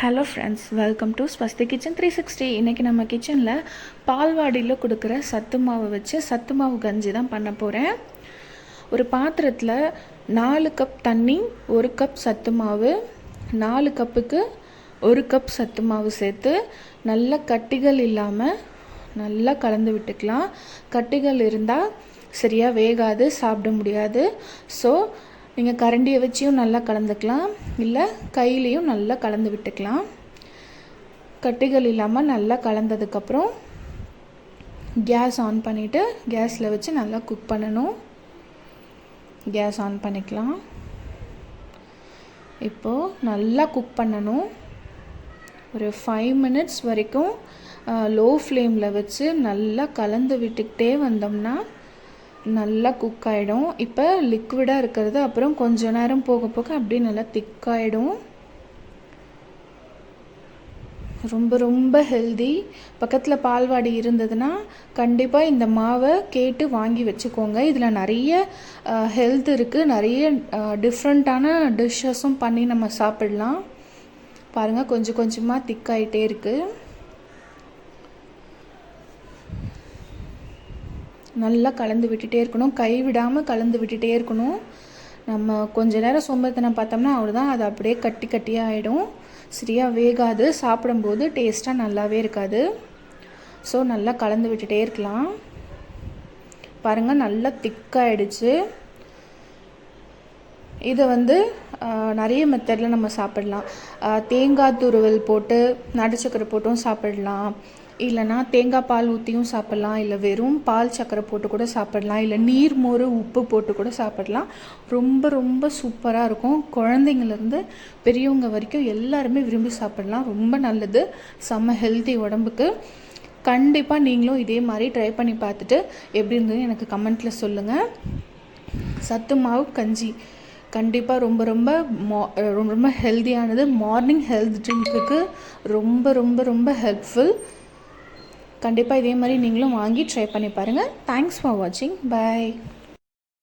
Hello friends welcome to Swasthi kitchen three sixty இன்றைக்கி நம்ம கிச்சனில் பால்வாடியில் கொடுக்குற சத்து மாவு வச்சு சத்து மாவு கஞ்சி தான் பண்ண போகிறேன் ஒரு பாத்திரத்தில் நாலு கப் தண்ணி ஒரு கப் சத்து மாவு நாலு கப்புக்கு ஒரு கப் சத்து மாவு சேர்த்து நல்லா கட்டிகள் இல்லாமல் நல்லா கலந்து விட்டுக்கலாம். கட்டிகள் இருந்தால் சரியாக வேகாது சாப்பிட முடியாது. ஸோ நீங்கள் கரண்டியை வச்சியும் நல்லா கலந்துக்கலாம். இல்லை கையிலையும் நல்லா கலந்து விட்டுக்கலாம். கட்டிகள் இல்லாமல் நல்லா கலந்ததுக்கப்புறம் கேஸ் ஆன் பண்ணிவிட்டு கேஸில் வச்சு நல்லா குக் பண்ணணும். கேஸ் ஆன் பண்ணிக்கலாம். இப்போது நல்லா குக் பண்ணணும். ஒரு ஃபைவ் மினிட்ஸ் வரைக்கும் லோ ஃப்ளேமில் வச்சு நல்லா கலந்து விட்டுக்கிட்டே வந்தோம்னா நல்லா குக் ஆகிடும் இப்போ லிக்விடாக இருக்கிறது அப்புறம் கொஞ்ச நேரம் போக போக அப்படியே நல்லா திக்காகிடும் ரொம்ப ரொம்ப ஹெல்தி பக்கத்தில் பால்வாடி இருந்ததுன்னா கண்டிப்பாக இந்த மாவை கேட்டு வாங்கி வச்சுக்கோங்க. இதில் நிறைய ஹெல்த் இருக்குது நிறைய டிஃப்ரெண்ட்டான டிஷ்ஷஸும் பண்ணி நம்ம சாப்பிடலாம். பாருங்கள் கொஞ்சம் கொஞ்சமாக திக்காயிட்டே இருக்குது நல்லா கலந்து விட்டுட்டே இருக்கணும். கை விடாமல் கலந்து விட்டுட்டே இருக்கணும். நம்ம கொஞ்ச நேரம் சோம்பேத்தனம் பார்த்தோம்னா அவ்வளோதான் அது அப்படியே கட்டி கட்டியாக ஆகிடும் சரியாக வேகாது. சாப்பிடும்போது டேஸ்ட்டாக நல்லாவே இருக்காது. ஸோ நல்லா கலந்து விட்டுட்டே இருக்கலாம். பாருங்கள் நல்லா திக்காகிடுச்சு இதை வந்து நிறைய மெத்தடில் நம்ம சாப்பிடலாம். தேங்காய் துருவல் போட்டு நடுச்சக்கரை போட்டும் சாப்பிடலாம். இல்லைனா தேங்காய் பால் ஊற்றியும் சாப்பிட்லாம் இல்லை வெறும் பால் சக்கரை போட்டு கூட சாப்பிடலாம் இல்லை நீர் மோர் உப்பு போட்டு கூட சாப்பிடலாம். ரொம்ப ரொம்ப சூப்பராக இருக்கும். குழந்தைங்கலேருந்து பெரியவங்க வரைக்கும் எல்லாருமே விரும்பி சாப்பிடலாம். ரொம்ப நல்லது. செம்ம ஹெல்த்தி உடம்புக்கு. கண்டிப்பாக நீங்களும் இதே மாதிரி ட்ரை பண்ணி பார்த்துட்டு எப்படி இருந்தது எனக்கு கமெண்ட்டில் சொல்லுங்கள் சத்து மாவு கஞ்சி. கண்டிப்பாக ரொம்ப ரொம்ப மா ரொம்ப ரொம்ப ஹெல்த்தியானது மார்னிங் ஹெல்த் ட்ரிங்க்குக்கு ரொம்ப ரொம்ப ரொம்ப ஹெல்ப்ஃபுல் கண்டிப்பாக இதே மாதிரி நீங்களும் வாங்கி ட்ரை பண்ணி பாருங்கள் தேங்க்ஸ் ஃபார் வாட்சிங் பாய்